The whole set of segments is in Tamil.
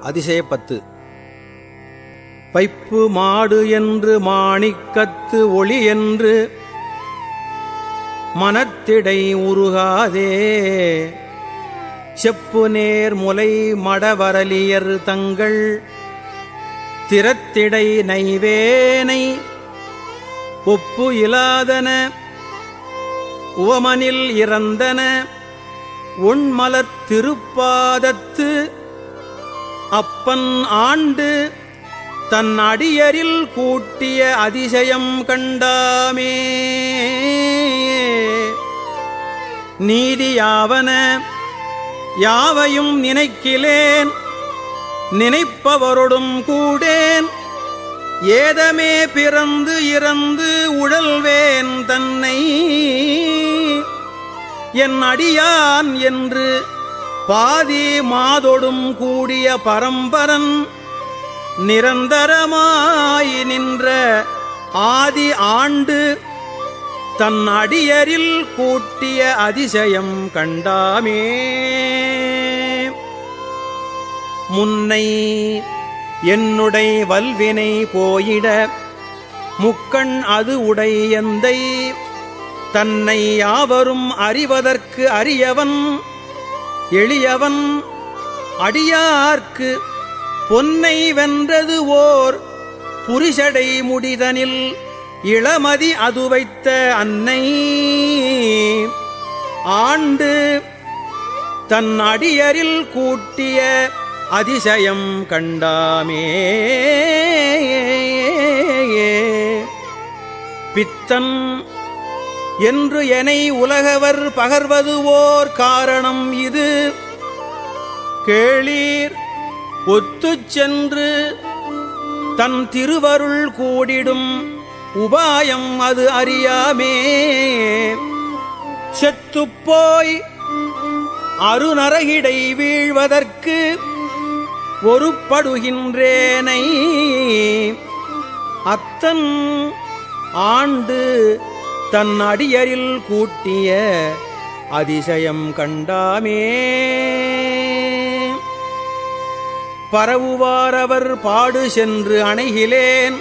அதிசய பத்து பைப்பு மாடு என்று மாணிக்கத்து ஒளி என்று மனத்திடை உருகாதே. செப்பு நேர் முலை மடவரலியர் தங்கள் திறத்திடை நைவேனை ஒப்பு இலாதன உவமனில் இறந்தன உண்மலர் திருப்பாதத்து அப்பன் ஆண்டு தன் அடியரில் கூட்டிய அதிசயம் கண்டாமே. நீதியாவன யாவையும் நினைக்கிலேன். நினைப்பவரொடும் கூடேன். ஏதமே பிறந்து இறந்து உழல்வேன் தன்னை. என் அடியான் என்று பாதி மாதொடும் கூடிய பரம்பரன் நிரந்தரமாய் நின்ற ஆதி ஆண்டு தன் அடியரில் கூட்டிய அதிசயம் கண்டாமே. முன்னை என்னுடை வல்வினை போயிட முக்கண் அது உடை எந்தை தன்னை யாவரும் அறிவதற்கு அறியவன் எளியவன் அடியார்க்கு பொன்னை வென்றது ஓர் புரிஷடை முடிதனில் இளமதி அது வைத்த அன்னை. ஆண்டு தன் அடியரில் கூட்டிய அதிசயம் கண்டாமே. பித்தன் என்று எனை உலகவர் பகர்வது ஓர் காரணம். கேளீர். ஒத்துச் சென்று தன் திருவருள் கூடிடும் உபாயம் அது அறியாமே. செத்துப்போய் அருநரகிடை வீழ்வதற்கு ஒருப்படுகின்றேனை. அத்தன் ஆண்டு தன் அடியரில் கூட்டிய அதிசயம் கண்டாமே. பரவுவாரவர் பாடு சென்று அணைகிலேன்.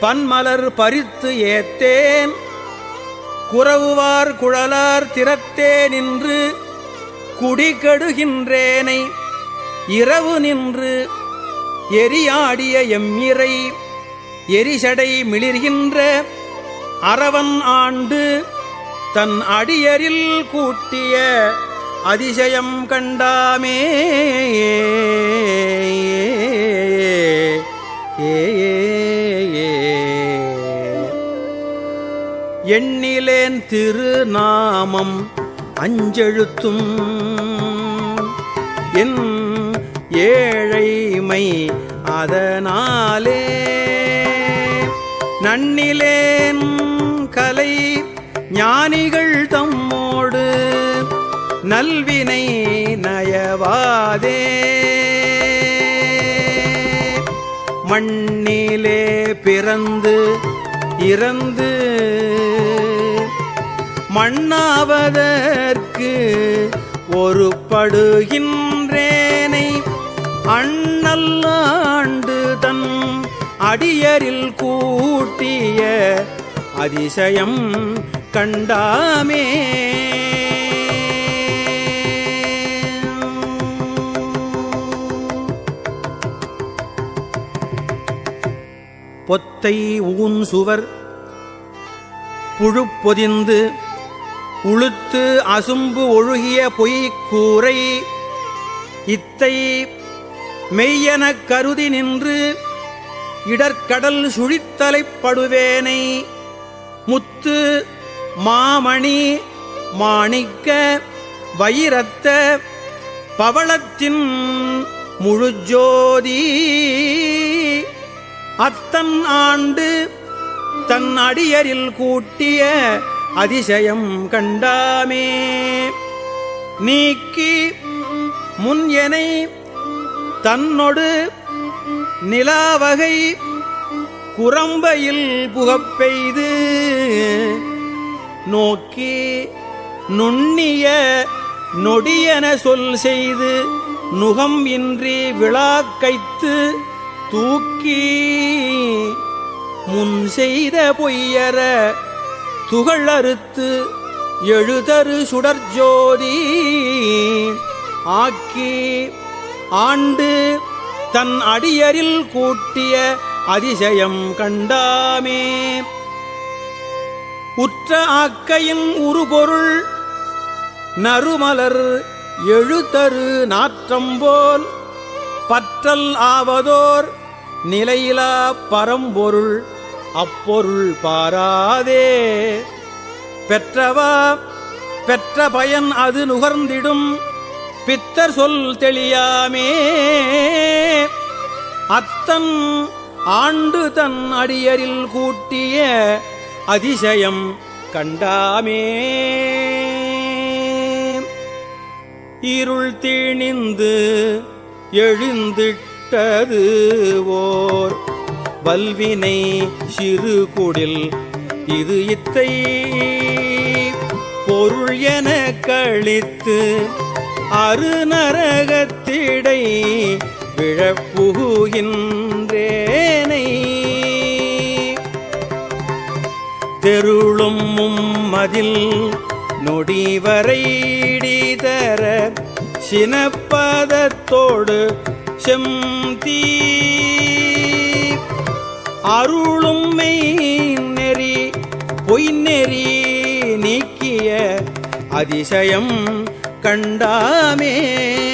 பன்மலர் பறித்து ஏத்தேன். குறவுவார் குழலார் திறத்தே நின்று குடிகடுகின்றேனை. இரவு நின்று எரியாடிய எம்மிரை எரிசடை மிளிர்கின்ற அரவன் ஆண்டு தன் அடியரில் கூட்டிய அதிசயம் கண்டாமே. எண்ணிலேன் திருநாமம் அஞ்செழுத்தும். என் ஏழைமை அதனாலே. நன்னிலேன் கலை ஞானிகள் தம்மோ நல்வினை நயவாதே. மண்ணிலே பிறந்து இறந்து மண்ணாவதற்கு ஒரு படுகின்றேனை அண்ணல்லாண்டு தன் அடியரில் கூட்டிய அதிசயம் கண்டாமே. பொத்தை ஊன் சுவர். புழுப்பொதிந்து உளுத்து அசும்பு ஒழுகிய பொய்க்கூரை. இத்தை மெய்யெனக் கருதி நின்று இடற்கடல் சுழித்தலைப்படுவேனை முத்து மாமணி மாணிக்க வைரத்த பவளத்தின் முழுஜோதி. அத்தன் ஆண்டு தன் அடியரில் கூட்டிய அதிசயம் கண்டாமே. நீக்கி முன் எனை தன்னொடு நிலாவகை குரம்பையில் புகப்பெய்து. நோக்கி நுண்ணிய நொடியன சொல் செய்து நுகம் இன்றி விழாக்கைத்து தூக்கி முன் செய்த பொய்யர துகள் அறுத்து எழுதரு சுடர்ஜோதி ஆக்கி ஆண்டு தன் அடியரில் கூட்டிய அதிசயம் கண்டாமே. உற்ற ஆக்கையின் உருபொருள் நறுமலர் எழுத்தரு நாற்றம்போல் பற்றல் ஆவதோர் நிலையிலா பரம்பொருள் அப்பொருள் பாராதே. பெற்றவா பெற்ற பயன் அது நுகர்ந்திடும் பித்தர் சொல் தெளியாமே. அத்தன் ஆண்டு தன் அடியரில் கூட்டிய அதிசயம் கண்டாமே. இருள் தீணிந்து விட்டது ஓர் வல்வினை சிறு குடில். இது இத்தை பொருள் என கழித்து அருநரகத்திடை விழப்புகின்றேனை தெருளும் மதில் தர சினப்பதத்தோடு செம்தீ. அருளும் மெய் நெறி பொய் நெறி நீக்கிய அதிசயம் கண்டாமே.